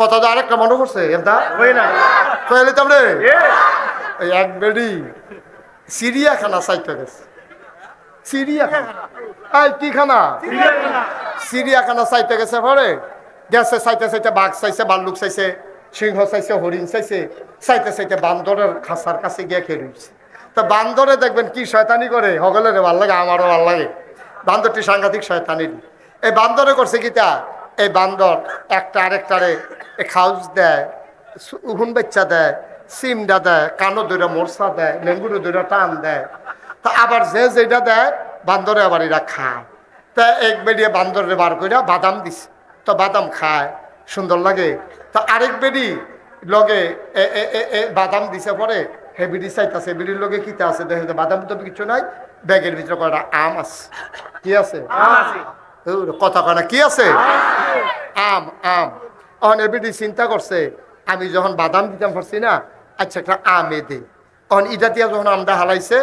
কথা তো আরেকটা মনে করছে এটা রে এক বেডি চিড়িয়াখানা চাইতে গেছে। চিড়িয়াখানা? এই কি খানা? চিড়িয়াখানা। চাইতে গেছে পরে। গেছে চাইতে চাইতে বাঘ চাইছে ভাল্লুক চাইছে সিংহ চাইছে হরিণ চাইছে চাইতে চাইতে বান্দরের খাসার কাছে গিয়ে খেয়ে রয়েছে। তা বান্দরে দেখবেন কি শয়তানি করে হগলের ভালো লাগে আমারও ভালো লাগে বান্দরটি সাংঘাতিক শয়তানি। এই বান্দরে করছে কি তা? এই বান্দর একটা আরেকটারে খাউজ দেয় উহুন বাচ্চা দেয়, সিমডা দেয় কানো দৈরা মোরসা দেয় লেঙ্গুরো দৈরা টান দেয়। তা আবার যে যেটা দেয়, বান্দরে আবার এরা খায়। তা এক বেরিয়ে বান্দরে বার কইরা বাদাম দিছে। তো বাদাম খায়, সুন্দর লাগে। তা আরেক বেরি লগে এ বাদাম দিছে পরে, হে বিড়ি চাইতাছে বিড়ির লগে কিতে আছে দেখে বাদাম তো কিছু নাই, ব্যাগের ভিতরে কয়টা আম আছে। কি আছে। কথা কয় না কি আছে? আম আম। অন এবিডি চিন্তা করছে আমি যখন বাদাম দিতাম পারছি না আচ্ছা একটা আমে দে। অন ইটা দিয়া যখন আমটা হালাইছে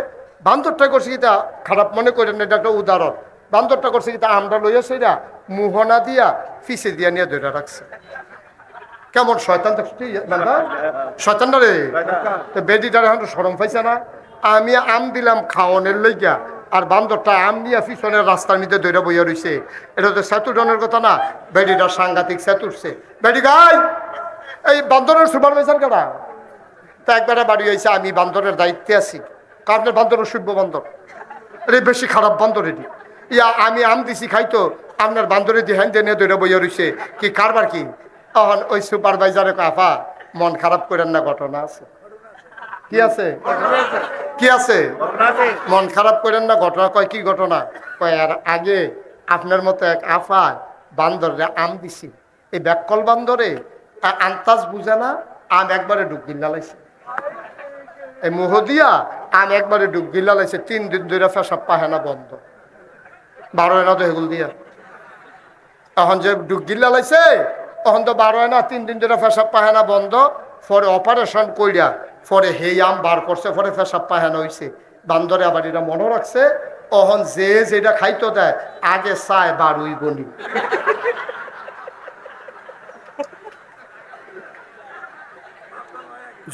বান্দরটা করছে কিতা? খারাপ মনে করেন না, এটা একটা উদাহরণ। বান্দরটা করছে কিতা? আমটা লইয়া সেটা মুহনা দিয়া ফিসে দিয়া নিয়ে ধরে রাখছে। কেমন শয়তান শয়তান রে? তো বেডিটার এখন সরম পাইছে না। আমি আম দিলাম খাওয়ানোর লইগা আর বান্দরটা আম পিছনের রাস্তার মধ্যে দৈরা বইয়া রইছে। এটা তো সেতুডনের কথা না, বেডিটা সাংঘাতিক সেতুরছে বেডি গাই, এই বান্দরের সুপারভাইজার কারা তা একবারে বাড়ি হয়েছে আমি বান্দরের দায়িত্বে আছি। কারণ বান্দরের সভ্য বান্দর। এটা বেশি খারাপ বান্দর এটি। ইয়া, আমি আম দিছি খাইতো, আপনার বান্দরে দিয়ে হ্যান নিয়ে দৈরা বইয়া রইছে। কি কারবার কি? তখন ওই সুপারভাইজারে কাফা মন খারাপ করেন না, ঘটনা আছে। কি আছে? কি আছে? মন খারাপ করেন না, ঘটনা কয়, কি ঘটনা? কয় আর আগে আপনার মতো এক আফা বান্দরে আম দিছি। এই ব্যাককল বান্দরে আন্তাজ বুঝে না, আম একবারে ডুব গিল্লা লাইছে। এই মুহ দিয়া আম একবারে ডুব গিল্লা লাইছে, তিন দিন ধরে ফেসব পাহেনা বন্ধ। বারো এনা তো হেগুল দিয়া। এখন যে ডুব গিল্লা লাইছে তখন তো বারো এনা, তিন দিন ধরে ফেসব পাহেনা বন্ধ, পরে অপারেশন কইরা পরে হেই আম বার করছে পরে ফেসব পাহেনা হইছে। বান্দরে আবার এটা মনে রাখছে, অহন যে যেটা খাইতো দেয়, আগে চায় বারুই গনি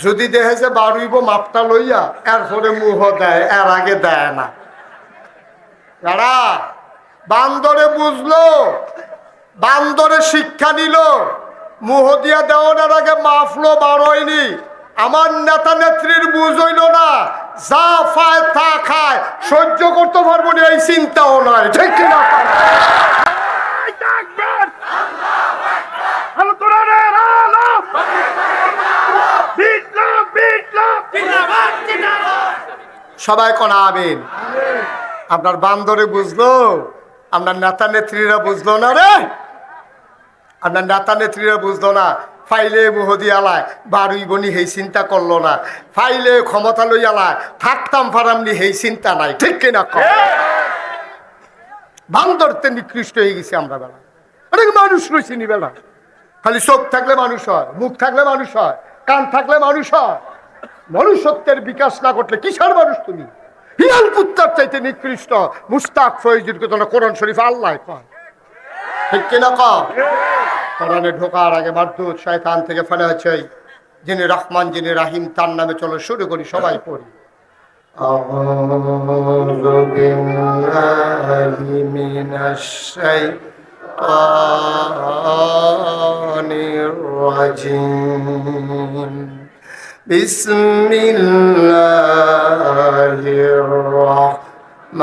যদি দেখে যে বারুইব মাপটা লইয়া, এরপরে মুহ দেয়, এর আগে দেয় না। বান্দরে বুঝলো, বান্দরে শিক্ষা নিল, মুহ দিয়া দেওয়ার আগে মাফলো বারোয়নি আমার নেতা নেত্রীর বুঝ হইল না, যা পায় তা খায়, সহ্য করতে পারব না, এই চিন্তাও নয় ঠিক কিনা সবাই কোন আমিন? আপনার বান্দরে বুঝলো, আপনার নেতা নেত্রীরা বুঝলো না রে? আপনার নেতা নেত্রীরা বুঝলো না ফাইলে মুহদি আলায় বারুই বনি হেই চিন্তা করল না। ফাইলে ক্ষমতা লই আলায় থাকতাম ফারামনি হেই চিন্তা নাই। ঠিক কিনা কম বান্দরতে নিকৃষ্ট হয়ে গেছি আমরা বেলা। অনেক মানুষ রয়েছে নি বেলা। খালি চোখ থাকলে মানুষ হয়, মুখ থাকলে মানুষ হয়, কান থাকলে মানুষ হয়। মনুষ্যত্বের বিকাশ না করলে কিসের মানুষ তুমি? হিয়াল কুত্তার চাইতে নিকৃষ্ট, মুস্তাক কথা কোরআন শরীফ আল্লাহ কয় ঠিক কিনা কম কোরআনে ঢোকার আগে মারদুদ শয়তান থেকে ফেলে হচ্ছে যিনি রহমান যিনি রাহিম তার নামে চলো শুরু করি সবাই পড়ি أعوذ بالله من الشيطان الرجيم بسم الله الرحمن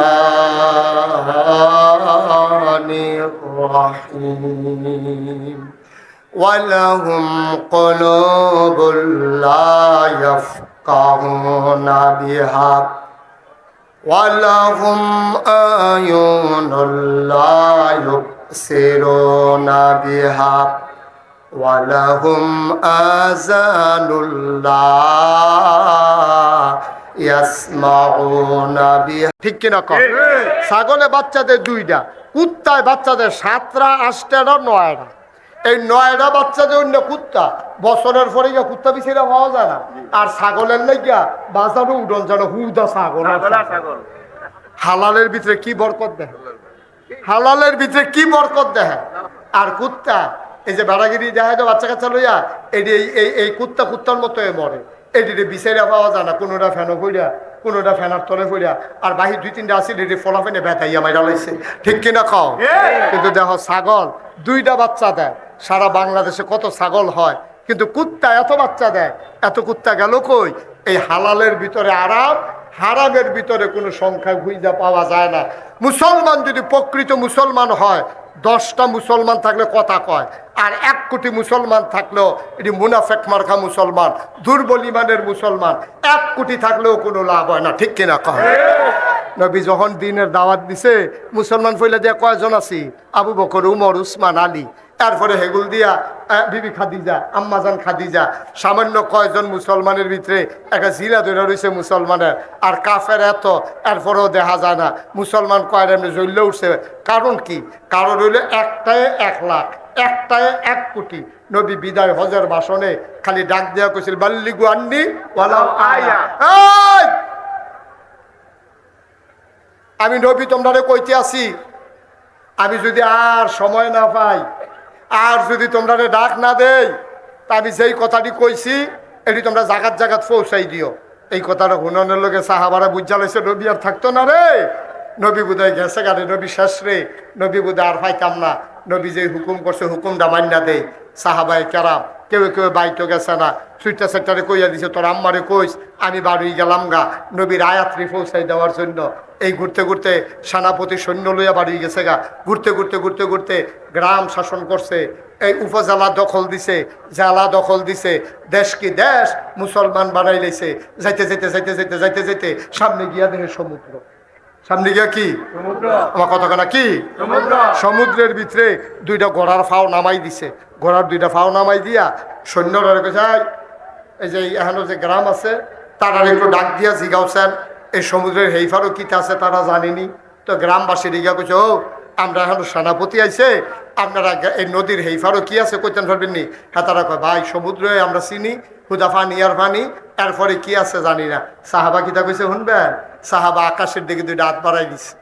الرحيم ولهم قلوب لا يفقهون بها ولهم أعين لا يبصرون بها ولهم آذان لا يسمعون بها ঠিক কিনা কম ছাগলে বাচ্চাদের দুইটা কুত্তায় বাচ্চাদের সাতটা আটটা নয়টা? এই নয়টা বাচ্চাদের অন্য কুত্তা বছরের পরে গিয়া কুত্তা বিছিয়ে পাওয়া যায় না। আর ছাগলের লেগিয়া বাজারও উডন যেন হুদা ছাগল। হালালের ভিতরে কি বরকত দেয়? হালালের ভিতরে কি বরকত দেয়? আর কুত্তা এই যে বেড়াগিরি দেখা যায় বাচ্চা কাচ্চা লইয়া যে এই এই কুত্তা কুত্তার মতো মরে। এটি বিচাইরা পাওয়া যায় না কোনোটা ফ্যানও ফইরা কোনোটা ফেনার তলে পড়িয়া আর বাহির দুই তিনটা আছে রেডি ফলা ফেনে বেতাইয়া মাইরা লাইছে। ঠিক কিনা খাও কিন্তু দেখো ছাগল দুইটা বাচ্চা দেয়। সারা বাংলাদেশে কত ছাগল হয় কিন্তু কুত্তা এত বাচ্চা দেয় এত কুত্তা গেল কই? এই হালালের ভিতরে আরাম হারামের ভিতরে কোনো সংখ্যা খুঁজে পাওয়া যায় না। মুসলমান যদি প্রকৃত মুসলমান হয়, দশটা মুসলমান থাকলে কথা কয়, আর এক কোটি মুসলমান থাকলেও এটি মুনাফেক মার্খা মুসলমান, দুর্বল ইমানের মুসলমান, এক কোটি থাকলেও কোনো লাভ হয় না, ঠিক কিনা কয়? নবী যখন দিনের দাওয়াত দিছে, মুসলমান ফইলা দিয়া কয়জন আছি? আবু বকর, উমর, উসমান, আলী। তারপরে হেগুল দিয়া বিবি খাদিজা আম্মাজান খাদিজা, সামান্য কয়জন মুসলমানের ভিতরে একটা জিলা ধরে রয়েছে মুসলমানের। আর কাফের এত, এরপরেও দেখা যায় না। মুসলমান কয়ের এমনি জ্বললে উঠছে। কারণ কি? কারণ হইল একটায় এক লাখ, একটায় এক কোটি। নবী বিদায় হজের ভাষণে খালি ডাক দেওয়া কইছিল ওয়ালাউ আয়া। আমি নবী তোমরা কইতে আসি, আমি যদি আর সময় না পাই আর যদি তোমরা ডাক না দেই, তা আমি যেই কথাটি কইছি, এটি তোমরা জাগাত জাগাত পৌঁছাই দিও। এই কথাটা হুননের লোকে সাহাবারা বুঝা লাইছে, নবী আর থাকতো না রে। নবী বুধায় গেছে গাড়ি নবী শেষ রে। নবী বুধা আর পাইতাম না। নবী যে হুকুম করছে, হুকুমটা মান্যা দেয় সাহাবাই কেরাম, কেউ কেউ বাইতো গেছে না। সুইটা সেক্টারে কইয়া দিছে, তোর আম্মারে কইস, আমি বাড়ি গেলাম গা। নবীর আয়াত্রী পৌঁছাই দেওয়ার জন্য এই ঘুরতে ঘুরতে সেনাপতি সৈন্য লইয়া বাড়ি গেছে গা। ঘুরতে ঘুরতে ঘুরতে ঘুরতে গ্রাম শাসন করছে এই উপজেলা দখল দিছে জেলা দখল দিছে দেশ কি দেশ মুসলমান বানাই লাইছে। যাইতে যাইতে যাইতে যাইতে যাইতে যাইতে সামনে গিয়া দেখে সমুদ্র। সামনে গিয়া কি? আমার কথা কেনা কি? সমুদ্রের ভিতরে দুইটা ঘোড়ার ফাও নামাই দিছে। ঘোড়ার দুইটা ফাও নামাই দিয়া সৈন্যরা রেখে যায়। এই যে এখানে যে গ্রাম আছে তারা একটু ডাক দিয়া জিগাওছেন এই সমুদ্রের হেইফারও কিতা আছে তারা জানেনি। তো গ্রামবাসী রিগা কইছে, ও, আমরা এখন সেনাপতি আইছে, আপনারা এই নদীর হেইফারও কি আছে কইতেন পারবেন নি হ্যাঁ তারা কয়, ভাই, সমুদ্রে আমরা চিনি, হুদা পানি আর পানি, এরপরে কি আছে জানি না। সাহাবা কিতা কইছে শুনবেন? সাহাবা আকাশের দিকে দুইটা হাত বাড়াই দিছে।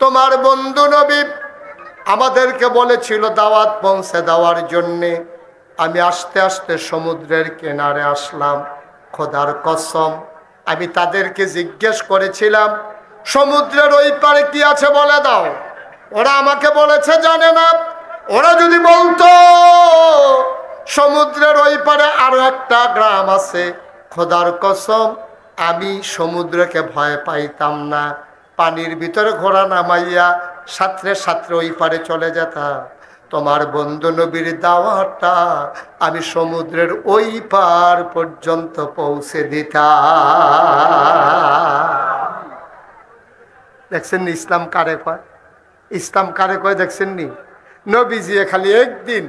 তোমার বন্ধু নবী আমাদেরকে বলেছিল দাওয়াত পৌঁছে দেওয়ার জন্যে। আমি আস্তে আস্তে সমুদ্রের কিনারে আসলাম, খোদার কসম। আমি তাদেরকে জিজ্ঞেস করেছিলাম, সমুদ্রের ওই পারে কি আছে বলে দাও। ওরা আমাকে বলেছে, জানে না। ওরা যদি বলতো, সমুদ্রের ওই পারে আরও একটা গ্রাম আছে। খোদার কসম, আমি সমুদ্রকে ভয় পাইতাম না। পানির ভিতরে ঘোড়া নামাইয়া সাঁতরে সাঁতরে ওই পারে চলে যেতাম। তোমার বন্ধু নবীর দাওয়াটা আমি সমুদ্রের ওই পার পর্যন্ত পৌঁছে দিতাম। দেখছেন নি ইসলাম কারে কয়? ইসলাম কারে কয় দেখছেন নি? নবীজিয়ে খালি একদিন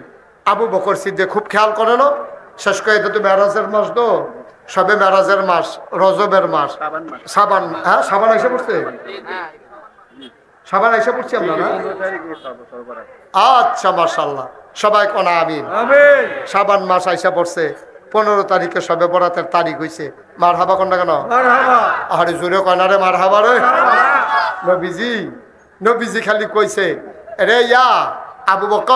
আবু বকর সিদ্ধে খুব খেয়াল করে না? শেষ করে এটা তো মেরাজের মাস তো। সবে মেরাজের মাস রজবের মাস। সাবান হ্যাঁ সাবান এসে পড়ছে? সাবান এসে পড়ছি আমরা না? আচ্ছা মার্শাল্লাহ সবাই কোনা আমিন। সাবান মাস আইসা পড়ছে পনেরো তারিখে সবে বরাতের তারিখ হইছে। মার হাবা কোনটা কেন? আরে জোরে কনারে মার হাবা রে। নবীজি নবীজি খালি কইছে রে ইয়া আবু বক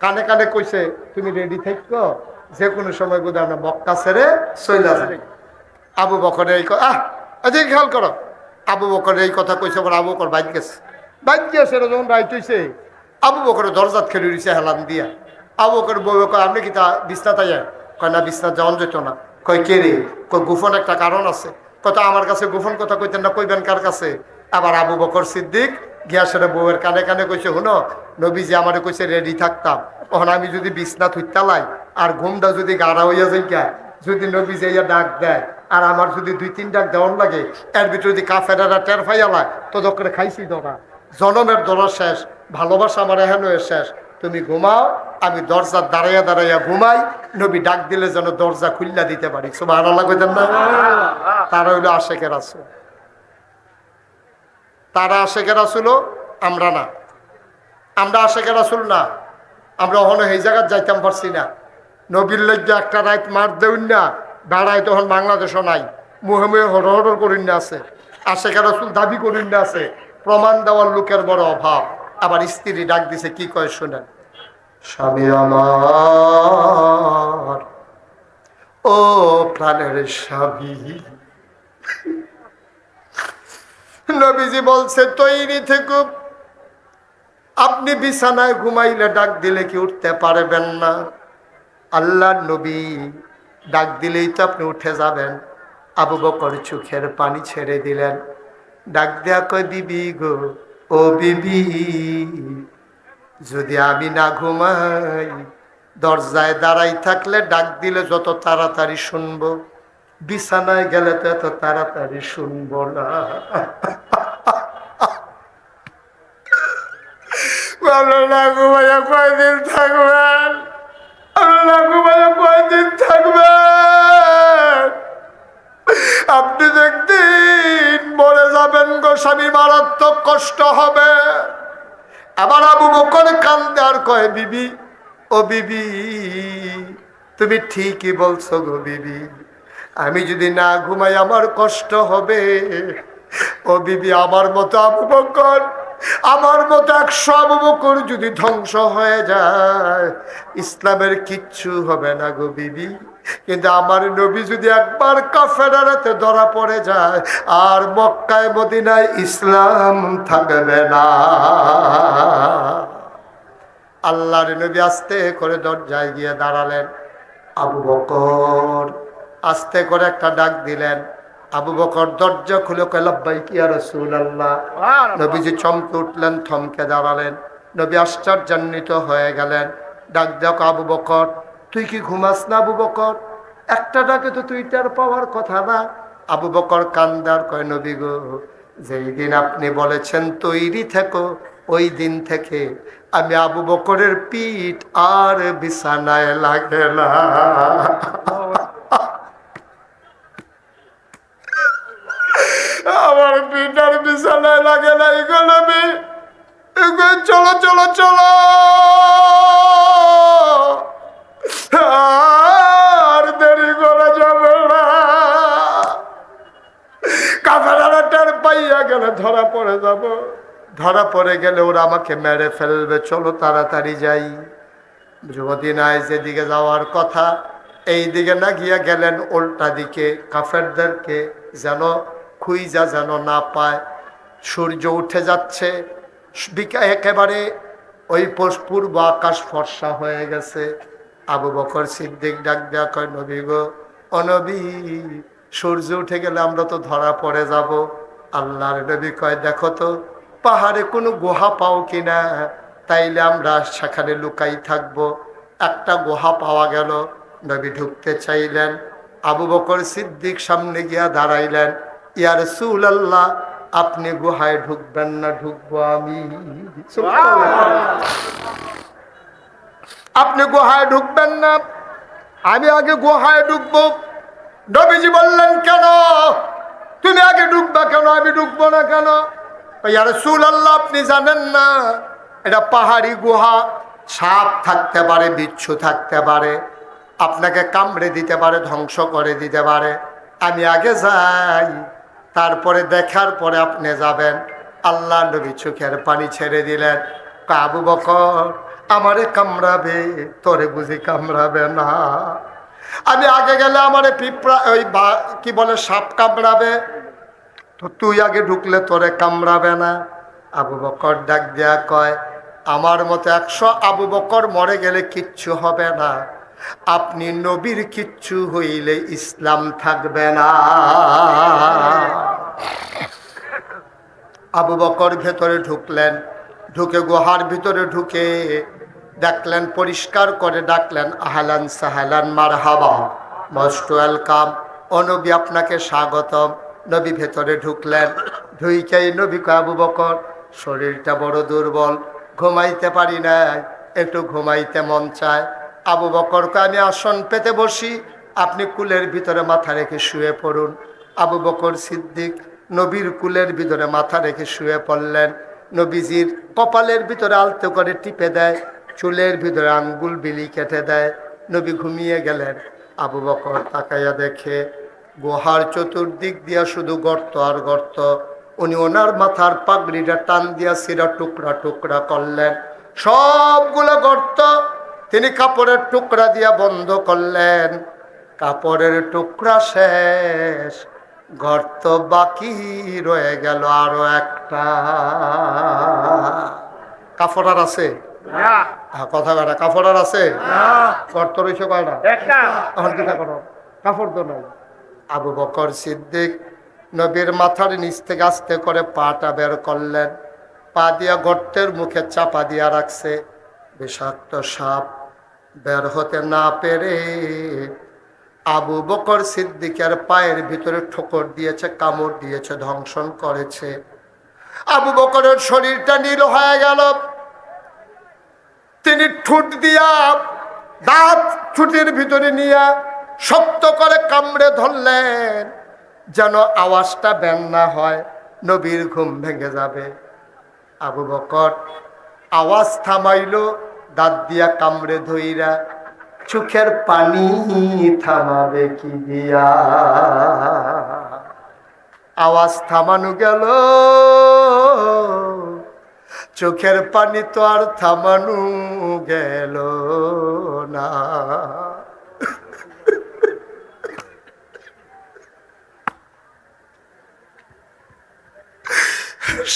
কানে কানে কইছে তুমি রেডি থাকো যে কোনো সময় আমরা বক্কা ছেড়ে যাবে আবু বকর এই ক- আহ খেয়াল করো। আবু বকর এই কথা কইছে পর আবু বকর বাইক গেছে। বাইক গেছে যখন রাইট হইছে। আবু বকর দরজাত খেলে রইছে হেলান দিয়া। আবু বকর বউ কয় আপনি কি তা বিছনাতে যায় কয় না বিছনা যাওয়ান যেত না। কয় কে রে? কয় গোপন একটা কারণ আছে। কথা আমার কাছে গোপন কথা কইতেন না কইবেন কার কাছে? আবার আবু বকর সিদ্দিক গিয়া সেটা বউয়ের কানে কানে কইছে শুনো নবীজি আমারে কইছে রেডি থাকতাম। তখন আমি যদি বিছনা থুইতালাই আর ঘুমটা যদি গাড়া হইয়া যাই যদি নবী যাইয়া ডাক দেয় আর আমার যদি দুই তিন ডাক দেওয়ান লাগে এর ভিতরে যদি কাফেরারা টের ফাইয়ালায় তো দোকানে খাইছি দোকা জনমের দরা শেষ ভালোবাসা আমার এহেন শেষ। তুমি ঘুমাও আমি দরজা দাঁড়াইয়া দাঁড়াইয়া ঘুমাই নবী ডাক দিলে যেন দরজা খুল্লা দিতে পারি। সব আল্লাহ কইতেন না? তারা হইল আশেকের আসল তারা আশেকের আসলো আমরা না। আমরা আশেকের আসল না। আমরা ওখানে এই জায়গায় যাইতাম পারছি না। নবীর লজ্জা একটা রাত মার দেউন না, বেড়ায় তখন বাংলাদেশও নাই। মুহে মুহে হর করিন না আছে। আশেকের আসল দাবি করিন না আছে। প্রমাণ দেওয়ার লোকের বড় অভাব। আবার স্ত্রী ডাক দিছে, কি কয় শুনেন? স্বামী আমার, ও প্রাণের স্বামী। নবীজি বলছে, তৈরি থেকে। আপনি বিছানায় ঘুমাইলে ডাক দিলে কি উঠতে পারবেন না? আল্লাহ নবী ডাক দিলেই তো আপনি উঠে যাবেন। আবু বকর চোখের পানি ছেড়ে দিলেন। ডাক দেয়া কয়, বিবি গো, ও বিবি, যদি আমি না ঘুমাই, দরজায় দাঁড়াই থাকলে ডাক দিলে যত তাড়াতাড়ি শুনব, বিছানায় গেলে তো এত তাড়াতাড়ি শুনব না। ভালো না ঘুমাইয়া কয়দিন থাকবেন? না থাকবেন আপনি দেখদিন মরে যাবেন গো স্বামী, মারাত্মক কষ্ট হবে। আবার আবু বকর কান্দে, আর কয়, বিবি, ও বিবি, তুমি ঠিকই বলছো গো বিবি। আমি যদি না ঘুমাই, আমার কষ্ট হবে। ও বিবি, আমার মতো আবু বকর আমার মতো একশো আবু বকর যদি ধ্বংস হয়ে যায়, ইসলামের কিচ্ছু হবে না গো বিবি। কিন্তু আমার নবী যদি একবার কাফেরাতে ধরা পড়ে যায়, আর মক্কায়, মদিনায় ইসলাম থাকবে না। আল্লাহর নবী আস্তে করে দরজায় গিয়ে দাঁড়ালেন। আবু বকর আস্তে করে একটা ডাক দিলেন আবু বকর দরজা খুলে কলাব্বাই কি আর রসুল আল্লাহ নবীজি চমকে উঠলেন থমকে দাঁড়ালেন। নবী আশ্চর্যান্বিত হয়ে গেলেন। ডাক ডাক আবু বকর তুই কি ঘুমাস না আবু বকর? একটা ডাকে তো তুই তার পাওয়ার কথা না। আবু বকর কান্দার কয় নবী গো যেই দিন আপনি বলেছেন তৈরি থেকো ওই দিন থেকে আমি আবু বকরের পিঠ আর বিছানায় লাগে না। বিছানায় লাগে না চলো চলো চলো। আর দেরি করা যাবে না। কাফেরারা পাইয়া গেলে ধরা পড়ে যাব। ধরা পড়ে গেলে ওরা আমাকে মেরে ফেলবে। চলো তাড়াতাড়ি যাই। যুবতী নাই, যেদিকে যাওয়ার কথা এই দিকে না গিয়া গেলেন, উল্টা দিকে। কাফেরদেরকে যেন খুইজা যেন না পায়। সূর্য উঠে যাচ্ছে। একেবারে ওই পূর্ব আকাশ ফর্সা হয়ে গেছে। আবু বকর সিদ্দিক ডাক দেয়া কয়, নবী গো অনবী সূর্য উঠে গেলে আমরা তো ধরা পড়ে যাব। আল্লাহর নবী কয়, দেখো তো, পাহাড়ে কোনো গুহা পাও কিনা তাইলে আমরা সেখানে লুকাই থাকব। একটা গুহা পাওয়া গেল। নবী ঢুকতে চাইলেন। আবু বকর সিদ্দিক সামনে গিয়া দাঁড়াইলেন। ইয়ার সুল আল্লাহ আপনি গুহায় ঢুকবেন না, ঢুকবো আমি। আপনি গুহায় ঢুকবেন না, আমি আগে গুহায় ঢুকবো। নবীজি বললেন, কেন? তুমি আগে ঢুকবা কেন? আমি ঢুকবো না কেন? ইয়ার সুল আল্লাহ আপনি জানেন না, এটা পাহাড়ি গুহা, সাপ থাকতে পারে, বিচ্ছু থাকতে পারে, আপনাকে কামড়ে দিতে পারে, ধ্বংস করে দিতে পারে। আমি আগে যাই। তারপরে দেখার পরে আপনি যাবেন। আল্লাহ নবী চোখের পানি ছেড়ে দিলেন। আবু বকর, আমারে কামড়াবে, তোরে বুঝি কামড়াবে না। আমি আগে গেলে আমারে পিঁপড়া, ওই কি বলে, সাপ কামড়াবে। তো তুই আগে ঢুকলে তোরে কামড়াবে না। আবু বকর ডাক দেয়া কয়, আমার মতো একশো আবু বকর মরে গেলে কিচ্ছু হবে না। আপনি নবীর কিচ্ছু হইলে ইসলাম থাকবে না। আবু বকর ভেতরে ঢুকলেন, ঢুকে গুহার ভিতরে ঢুকে ডাকলেন পরিষ্কার করে ডাকলেন, আহলান সাহালান মার হাবা মস্ট ওয়েলকাম। ও নবী আপনাকে স্বাগতম। নবী ভেতরে ঢুকলেন, ঢুইকেই নবী আবু বকর, শরীরটা বড় দুর্বল, ঘুমাইতে পারি না একটু ঘুমাইতে মন চায়। আবু বকরকে আমি আসন পেতে বসি। আপনি কুলের ভিতরে মাথা রেখে শুয়ে পড়ুন। আবু বকর সিদ্দিক নবীর কুলের ভিতরে মাথা রেখে শুয়ে পড়লেন। নবীজির কপালের ভিতরে আলতো করে টিপে দেয়। চুলের ভিতরে আঙ্গুল বিলি কেটে দেয়। নবী ঘুমিয়ে গেলেন। আবু বকর তাকাইয়া দেখে, গুহার চতুর্দিক দিয়া শুধু গর্ত আর গর্ত। উনি ওনার মাথার পাগড়িটা টান দিয়া সিরা টুকরা টুকরা করলেন। সবগুলো গর্ত তিনি কাপড়ের টুকরা দিয়া বন্ধ করলেন। কাপড়ের টুকরা শেষ। গর্ত বাকি রয়ে গেল আরও একটা। কাপড় আর আছে? কথা কাটা কাপড় আর আছে? গর্ত রয়েছে কয়টা করো। কাপড় তো নাই। আবু বকর সিদ্দিক নবীর মাথার নিচ থেকে আস্তে করে পাটা বের করলেন। পা দিয়া গর্তের মুখে চাপা দিয়া রাখছে। বিষাক্ত সাপ বের হতে না পেরে আবু বকর সিদ্দিকের পায়ের ভিতরে ঠোকর দিয়েছে, কামড় দিয়েছে ধ্বংসন করেছে। আবু বকরের শরীরটা নীল হয়ে গেল। তিনি ঠুট দিয়া দাঁত ঠুটির ভিতরে নিয়ে শক্ত করে কামড়ে ধরলেন, যেন আওয়াজটা ব্যান না হয়, নবীর ঘুম ভেঙে যাবে। আবু বকর আওয়াজ থামাইল দাঁত দিয়া কামড়ে ধইরা চোখের পানি থামাবে কি দিয়া? আওয়াজ থামানো গেল। চোখের পানি তো আর থামানো গেল না।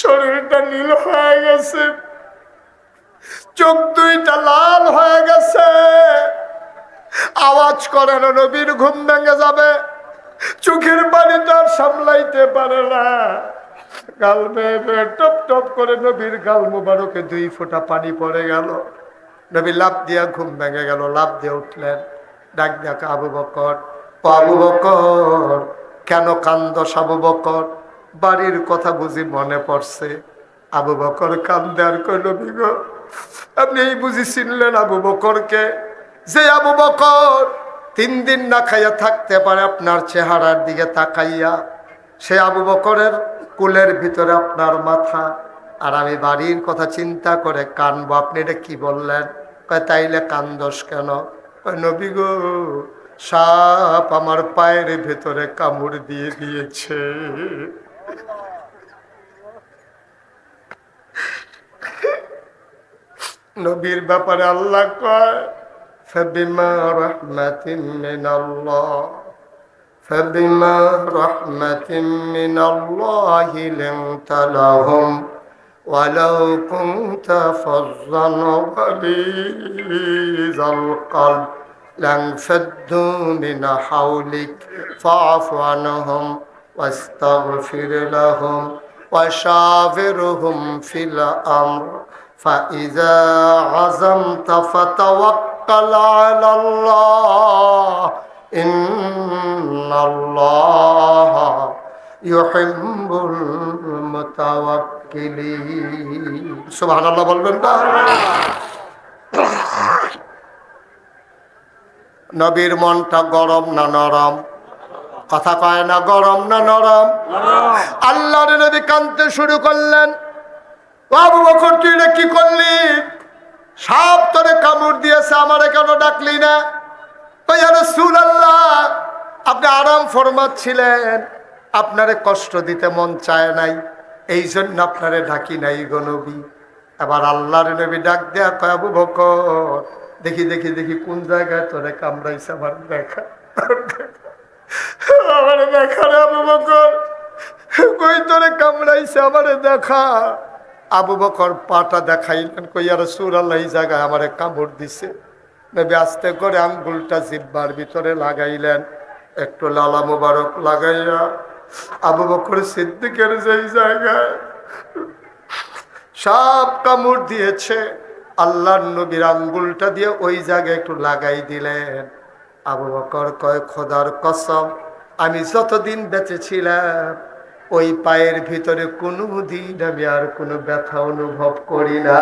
শরীরটা নীল হয়ে গেছে। চোখ দুইটা লাল হয়ে গেছে। আওয়াজ করে না নবীর ঘুম ভেঙে যাবে। চোখের পানি তো আর সামলাইতে পারে না। গাল বেয়ে টপ টপ করে নবীর গাল মুবারকে দুই ফোঁটা পানি পড়ে গেল। নবী লাভ দিয়া ঘুম ভেঙে গেল লাভ দিয়ে উঠলেন। ডাক ডাক আবু বকর আবু বকর, কেন কান্দস আবু বকর? বাড়ির কথা বুঝি মনে পড়ছে। আবু বকর কান্দে আর কইল বিগো আপনি এই বুঝি চিনলেন আবু বকরকে? যে আবু বকর তিন দিন না খাইয়া থাকতে পারে আপনার চেহারার দিকে তাকাইয়া, সে আবু বকরের কুলের ভিতরে আপনার মাথা। আর আমি বাড়ির কথা চিন্তা করে কানবো, আপনি এটা কি বললেন? তাইলে কেন? কয়, নবী গো, সাপ আমার পায়ের ভেতরে কামড় দিয়ে দিয়েছে। নবীর ব্যাপারে আল্লাহ কয় فبما رحمة من الله فبما رحمة من الله لنت لهم ولو كنت فظا غليظ القلب لانفضوا من حولك فاعف عنهم واستغفر لهم وشاورهم في الأمر فإذا عزمت فتوكل على الله إن الله يحب المتوكلين سبحان الله বলবেন না নবীর মনটা গরম না নরম কথা কয় না গরম না নরম আল্লাহর নবী কানতে শুরু করলেন বাবু বকর, তুই কি করলি? সাপ তোরে কামড় দিয়েছে, আমারে কেন ডাকলি না? সুল আল্লাহ আপনি আরাম ফরমাচ্ছিলেন। আপনারে কষ্ট দিতে মন চায় নাই এই জন্য আপনারে ডাকি নাই গো নবী। এবার আল্লাহর নবী ডাক দেয়া কয়, আবু বকর, দেখি দেখি দেখি, কোন জায়গায় তোরে কামড়াইছে আমার দেখা আমার দেখা রে আবু বকর, কই তোরে কামড়াইছে আমারে দেখা? আবু বকর পাটা দেখাইলেন কইয়ার সুর আল্লাহ জায়গায় আমারে কামড় দিছে। নেবে আস্তে করে আঙ্গুলটা জিব্বার ভিতরে লাগাইলেন, একটু লালা মুবারক লাগাইয়া, আবু বকর সিদ্দিকের যেই জায়গায় সব কামড় দিয়েছে, আল্লাহর নবীর আঙ্গুলটা দিয়ে ওই জায়গায় একটু লাগাই দিলেন। আবু বকর কয়, খোদার কসম, আমি যতদিন বেঁচে ছিলাম ওই পায়ের ভিতরে কোনো দিন আমি আর কোনো ব্যথা অনুভব করি না।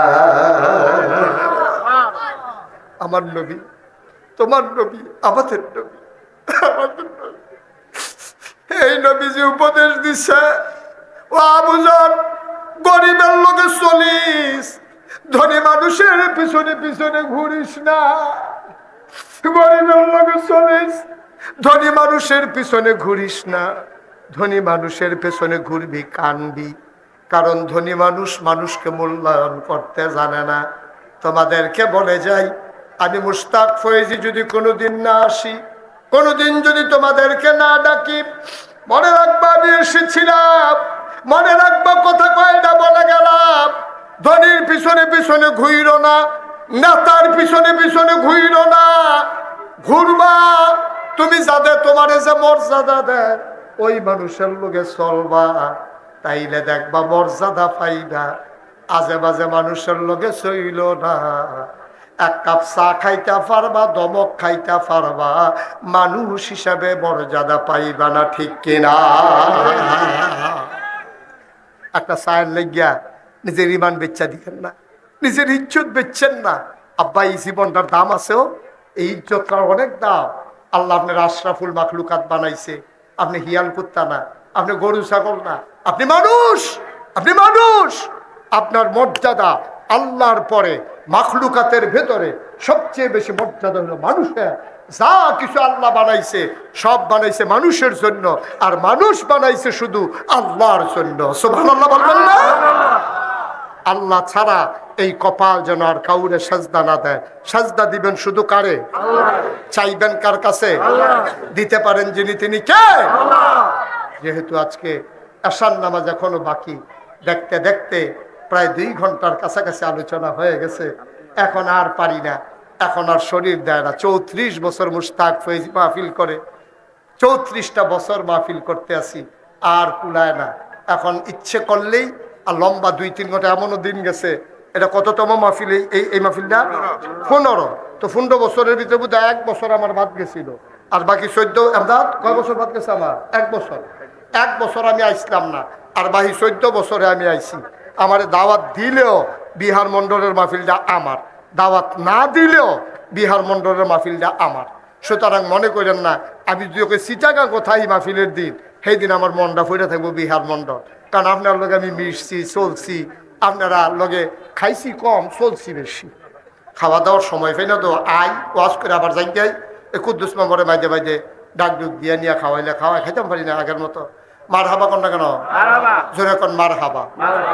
আমার নবী, তোমার নবী, আমাদের নবী এই নবী। যে উপদেশ দিচ্ছে ও আবুজন গরিবের লোকে চলিস, ধনী মানুষের পিছনে পিছনে ঘুরিস না। গরিবের লোকে চলিস, ধনী মানুষের পিছনে ঘুরিস না। ধনী মানুষের পেছনে ঘুরবি, কানবি। কারণ ধনী মানুষ মানুষকে মূল্যায়ন করতে জানে না। তোমাদেরকে বলে যাই, আমি মুস্তাক ফয়েজি যদি কোনোদিন না আসি, কোনোদিন যদি তোমাদেরকে না ডাকি, মনে রাখবা আমি এসেছিলাম। মনে রাখবা কথা কয়টা বলে গেলাম। ধনির পিছনে পিছনে ঘুইরো না, নেতার পিছনে পিছনে ঘুইরো না। ঘুরবা, তুমি যাদের তোমার যে মর্যাদা দেয় ওই মানুষের লোকে চলবা, তাইলে দেখবা মর্যাদা পাইবা আজে বাজে মানুষের লোকে চইল না। এক কাপ চা খাইতে পারবা, দমক খাইতে পারবা, মানুষ হিসাবে মর্যাদা পাইবা না, ঠিক কিনা? একটা চায়ের লেগিয়া নিজের ইমান বেচ্চা দিবেন না, নিজের ইজ্জত বেচছেন না। আব্বা, এই জীবনটার দাম আছেও এই ইজ্জতটার অনেক দাম। আল্লাহ আপনার আশরাফুল মাখলুকাত বানাইছে। আপনি হিয়াল কুত্তা না, আপনি গরু ছাগল না, আপনি মানুষ আপনি মানুষ। আপনার মর্যাদা আল্লাহর পরে, মাখলুকাতের ভেতরে সবচেয়ে বেশি মর্যাদা হলো মানুষের। যা কিছু আল্লাহ বানাইছে, সব বানাইছে মানুষের জন্য, আর মানুষ বানাইছে শুধু আল্লাহর জন্য। সুবহানাল্লাহ বলবেন না? আল্লাহ ছাড়া এই কপাল যেন আর কাউরে সাজদা না দেয়। সাজদা দিবেন শুধু কারে? চাইবেন কার কাছে? দিতে পারেন যিনি তিনি কে? যেহেতু আজকে আসার নামাজ এখনও বাকি, দেখতে দেখতে প্রায় দুই ঘণ্টার কাছাকাছি আলোচনা হয়ে গেছে। এখন আর পারি না। এখন আর শরীর দেয় না। চৌত্রিশ বছর মুস্তাক ফৈজ মাহফিল করে, চৌত্রিশটা বছর মাহফিল করতে আসি, আর কুলায় না। এখন ইচ্ছে করলেই আর লম্বা দুই, তিন ঘণ্টা এমনও দিন গেছে। এটা কততম মাহফিল এই- এই মাহফিলটা? পনেরো। তো পনেরো বছরের ভিতরে বোধ এক বছর আমার বাদ গেছিল। আর বাকি চোদ্দ এমদাদ কয় বছর বাদ গেছে আমার? এক বছর। এক বছর আমি আইসলাম না। আর বাকি চোদ্দ বছরে আমি আইছি। আমার দাওয়াত দিলেও বিহার মন্ডলের মাহফিলটা আমার। দাওয়াত না দিলেও বিহার মন্ডলের মাহফিলটা আমার। সুতরাং মনে করেন না, আমি যদি ওকে সিটাগা কোথায় মাহফিলের দিন সেই দিন আমার মনটা ফুটে থাকব বিহার মন্ডল কারণ আপনার লগে আমি মিশছি চলছি আপনারা লগে খাইছি কম চলছি বেশি। খাওয়া দাওয়ার সময় পাই না তো আই ওয়াশ করে আবার যাই যাই কুদ্দুস মেম্বরে মাঝে মাঝে ডাক ডুক দিয়ে নিয়ে খাওয়াইলে খাওয়াই খাইতাম পারি না আগের মতো। মার হাবা কন না কেন? জোরে কন মার হাবা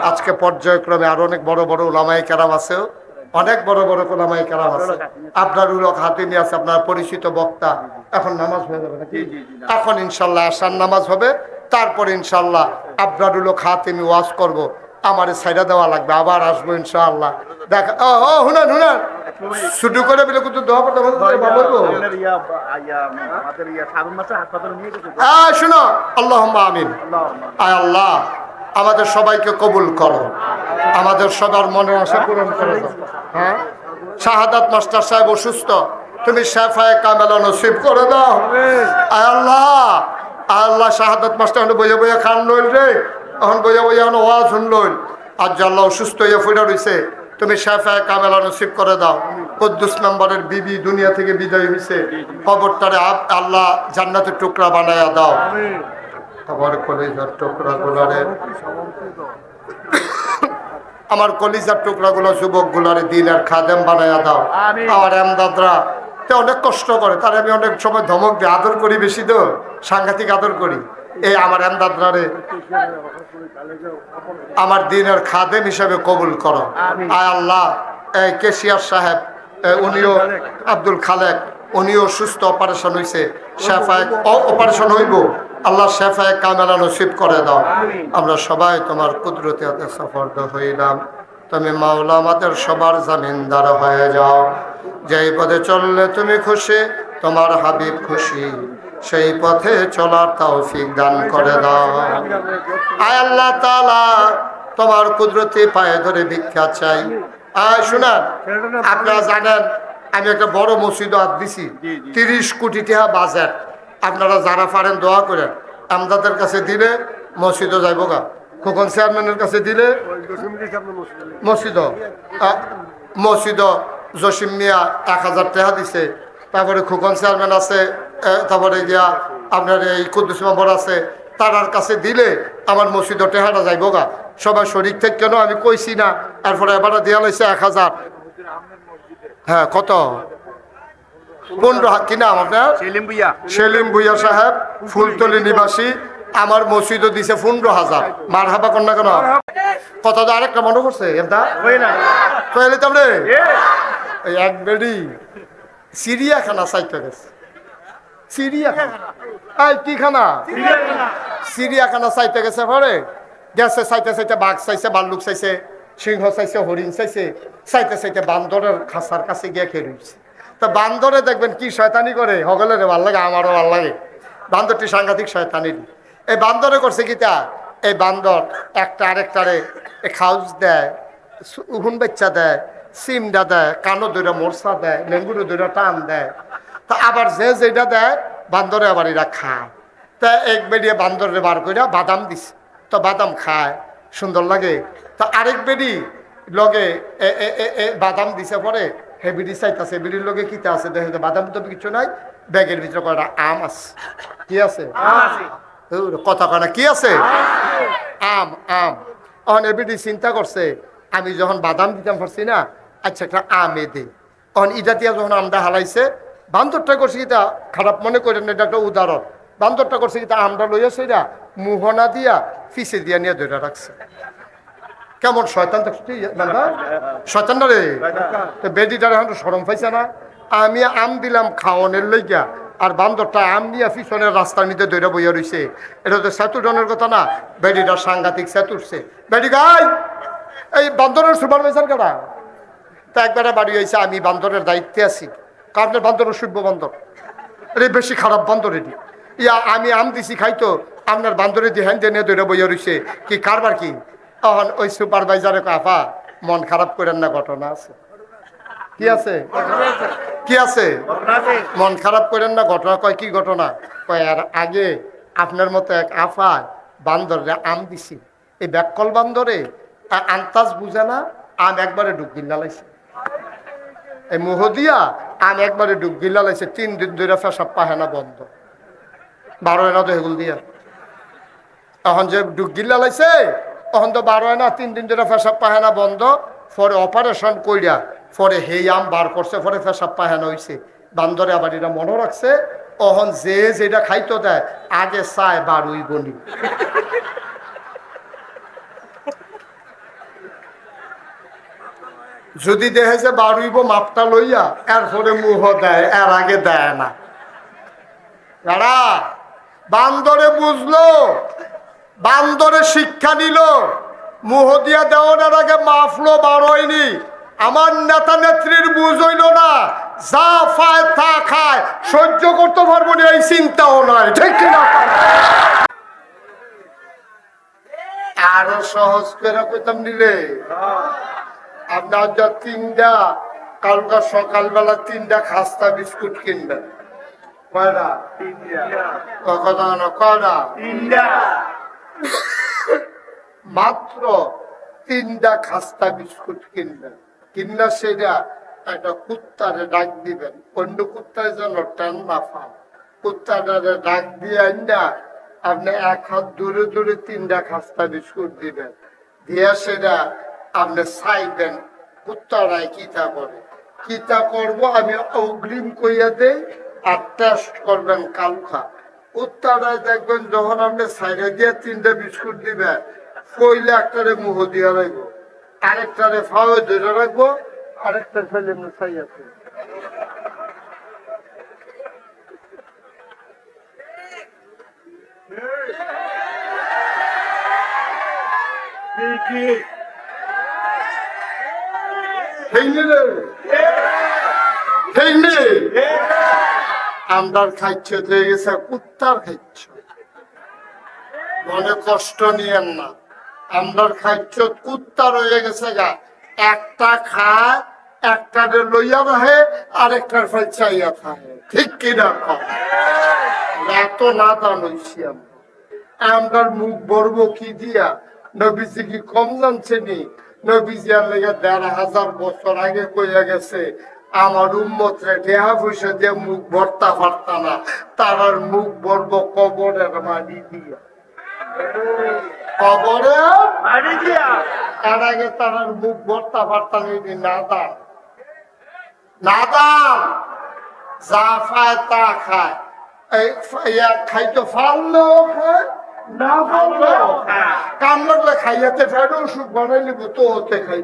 আজকে পর্যায়ক্রমে আরও অনেক বড় বড় ওলামাই কেরাম আছে। অনেক বড় বড় ওলামাই কেরাম আছে। আপনার উলক হাতে নিয়ে আছে আপনার পরিচিত বক্তা। এখন নামাজ হয়ে যাবে নাকি? এখন ইনশাল্লাহ আসার নামাজ হবে। তারপরে ইনশাল্লাহ আপনার উলক হাতিমি ওয়াজ করব। আমার সাইডা দেওয়া লাগবে, আবার আসব ইনশাআল্লাহ। দেখা হুনান হুনান। করে বলে কিন্তু দোয়া আল্লাহ আমিন। আল্লাহ, আমাদের সবাইকে কবুল করো। আমাদের সবার মনের আশা পূরণ করে। হ্যাঁ? শাহাদাত মাস্টার সাহেব অসুস্থ, তুমি শেফায় কামেলা নসিব করে দাও। আয় আল্লাহ আল্লাহ শাহাদাত মাস্টার এখন বইয়া বইয়া খান লইল রে। এখন বইয়া বইয়া এখন ওয়াজ শুন লইল। আর যে আল্লাহ অসুস্থ হইয়া ফুটা রইছে। তুমি শেফায় কামেলা নসিব করে দাও। কদ্দুস নম্বরের বিবি দুনিয়া থেকে বিদায় হয়েছে কবরটারে আল্লাহ জান্নাতের টুকরা বানায়া দাও। আমার কলিজার টুকরা গুলারে আমার কলিজার টুকরা গুলো যুবক গুলারে দিনের খাদেম বানায়া দাও। আমার এমদাদরা তে অনেক কষ্ট করে তার আমি অনেক সময় ধমক দিই আদর করি বেশি তো সাংঘাতিক আদর করি। এই আমার এমদাদরারে আমার দিনের খাদেম হিসাবে কবুল করো। আয় আল্লাহ এই কেশিয়ার সাহেব উনিও আব্দুল খালেক উনিও সুস্থ অপারেশন হয়েছে শেফায় অপারেশন হইব আল্লাহ শেফায় কামেলা নসিব করে দাও। আমরা সবাই তোমার কুদরতি সফর্দ হইলাম। তুমি মাওলা আমাদের সবার জামিনদার হয়ে যাও। যেই পথে চললে তুমি খুশি তোমার হাবিব খুশি। সেই পথে চলার তৌফিক দান করে দাও। আয় আল্লাহ তাআলা তোমার কুদরতি পায়ে ধরে ভিক্ষা চাই। আয় শোনান আপনারা জানেন আমি একটা বড় মসজিদ হাত দিছি তিরিশ কোটি টাকা বাজেট। আপনারা যারা পারেন দোয়া করেন আমদাদের কাছে দিলে মসজিদও যাইব গা। খোকন চেয়ারম্যানের কাছে দিলে? মসজিদ। মসজিদ জসিম মিয়া এক হাজার টাকা দিছে। তারপরে খোকন চেয়ারম্যান আছে তারপরে গিয়া আপনার এই কুদ্দুস মেম্বর আছে তারার কাছে দিলে আমার মসজিদ টেহাটা যাইব গা। সবাই শরীর থেকে কেন আমি কইছি না? এরপরে এবার দেওয়া লাগছে এক হাজার। হ্যাঁ কত? পনেরো হাত কি নাম আপনার? সেলিম ভুইয়া। সেলিম ভুইয়া সাহেব ফুলতলি নিবাসী। আমার মসজিদও দিছে পনেরো হাজার। মার হাবা কন্যা কেন? কত আরেকটা মনে করছে এটা এক বেডি চিড়িয়াখানা গেছে। চিড়িয়াখানা। কি খানা? চিড়িয়াখানা। চাইতে গেছে পরে। গেছে বাঘ চাইছে চাইছে সিংহ চাইছে হরিণ চাইছে চাইতে চাইতে বান্দরের খাসার কাছে গিয়ে খেয়ে রয়েছে তো বান্দরে দেখবেন কি শয়তানি করে। হগলের ভালো লাগে আমারও ভালো লাগে। বান্দরটি সাংঘাতিক শয়তানির। এই বান্দরে করছে কি তা এই বান্দর একটা আরেকটারে খাউজ দেয় উহুন বাচ্চা দেয় সিমটা দেয় কানো দৈরা মোরসা দেয় লেঙ্গুরো দৈরা টান দেয়। তা আবার যে যেটা দেয়, বান্দরে আবার এরা খায়। তা এক বেরিয়ে বান্দরে বার করে বাদাম দিছে। তো বাদাম খায়, সুন্দর লাগে। তা আরেক বেরি লগে বাদাম দিছে পরে, হে বিড়ি চাইতাছে, বিড়ির লগে কিতে আছে? দেখে বাদাম তো কিছু নাই, ব্যাগের ভিতরে কয়টা আম আছে। কি আছে। কথা কয় না কি আছে? আম আম। অন এবিডি চিন্তা করছে আমি যখন বাদাম দিতাম পারছি না আচ্ছা একটা আমে দে। অন ইটা দিয়া যখন আমটা হালাইছে বান্দরটা করছে কি তা খারাপ মনে করেন না, এটা একটা উদাহরণ। বান্দরটা করছে কি তা আমটা লইয়া সেটা মুহনা দিয়া ফিসে দিয়া নিয়ে ধরে রাখছে। কেমন শয়তান দেখছি বান্দা? শয়তান না রে? তো বেডিটার এখন সরম পাইছে না। আমি আম দিলাম খাওয়ানোর লইগা আর বান্দরটা আম নিয়ে পিছনের রাস্তার মধ্যে দৈরা বইয়া রইছে। এটা তো সেতুডনের কথা না বেডিটার সাংঘাতিক সেতুরছে। বেডি গাই, এই বান্দরের সুপারভাইজার কারা তা একবারে বাড়ি হয়েছে আমি বান্দরের দায়িত্বে আছি। কারণের বান্দরের সভ্য বান্দর। এটা বেশি খারাপ বান্দর এটি। ইয়া, আমি আম দিছি খাইতো, আপনার বান্দরে দিয়ে হ্যান দিয়ে দৈরা বইয়া রইছে, কি কারবার কি? তখন ওই সুপারভাইজারে কাফা মন খারাপ করেন না, ঘটনা আছে। কি আছে? কি আছে? মন খারাপ করেন না, ঘটনা কয়, কি ঘটনা? কয়, আর আগে আপনার মতো এক আফা বান্দরে আম দিছি। এই ব্যাককল বান্দরে আন্তাজ বুঝে না, আম একবারে ডুব গিল্লা লাইছে এই মোহদিয়া আম একবারে ডুব গিল্লা লাইছে তিন দিন ধরে ফেসব পাহেনা বন্ধ। বারো এনা তো হেগুল দিয়া। এখন যে ডুব গিল্লা লাইছে তখন তো বারো এনা তিন দিন ধরে ফেসব পাহেনা বন্ধ, পরে অপারেশন কইরা পরে হেই আম বার করছে পরে ফেসব পাহেনা হইছে। বান্দরে আবার এটা মনে রাখছে, অহন যে যেটা খাইতো দেয়, আগে চায় বারুই বনি যদি দেখে যে বারুইব মাপটা লইয়া এরপরে মুহ দেয়, এর আগে দেয় না। বান্দরে বুঝলো, বান্দরে শিক্ষা নিল, মুহ দিয়া দেওয়ার আগে মাফলো বারোয়নি আমার নেতা নেত্রীর বুঝ হইল না। যা পায় তা খায়। সহ্য করতে পারব না এই চিন্তাও নয় ঠিক কিনা আরও সহজ করে পেতাম নিলে আপনার যা তিনটা কালকা সকালবেলা তিনটা খাস্তা বিস্কুট কিনবেন। কয়টা কথা কয়টা মাত্র তিনটা খাস্তা বিস্কুট কিনবেন। কিনলে সেটা একটা কুত্তারে ডাক দিবেন। অন্য কুত্তার জন্য টান না কুত্তাটারে ডাক দিয়ে আইনা আপনি এক হাত দূরে দূরে তিনটা খাস্তা বিস্কুট দিবেন। দিয়ে সেটা আপনি চাইবেন, কুত্তারাই কিতা করে। কিতা করব আমি অগ্রিম কইয়া দেই আর টেস্ট করবেন কালখা। উত্তরায় দেখবেন যখন আপনি সাইডে দিয়ে তিনটা বিস্কুট দিবেন, কইলে একটারে মুহ দিয়া রাখব আরেকটারে ফাওয়ে ধরে রাখব আরেকটা ছেলে মিশাই আছে। ঠিক রে। ঠিক খাইছ হয়ে গেছে কুত্তার খাইছ। মনে কষ্ট নিয়েন না। আমরার খাইছ কুত্তা হয়ে গেছে গা। একটা খায় একটারে লইয়া রাহে আরেকটার ফল চাইয়া খায়। ঠিক কি না কও? এত না দান হইছি আমরা। আমরার মুখ বলব কি দিয়া? নবীজি কি কম জানছে নি? নবীজি আর লেগে দেড় হাজার বছর আগে কইয়া গেছে, আমার উম্মত রে টেহা পয়সা দিয়ে মুখ ভর্তা ফারতা না তারার মুখ বলব কবরের মানি দিয়া। কবরে তার আগে তারার মুখ ভর্তা ফারতা নিবি না দাম না দাম যা খায় তা খায়। খাইতে পারলেও খায় না বলল কাম লাগলে খাইয়াতে ফেরো সুখ বানাইলে তো হতে খাই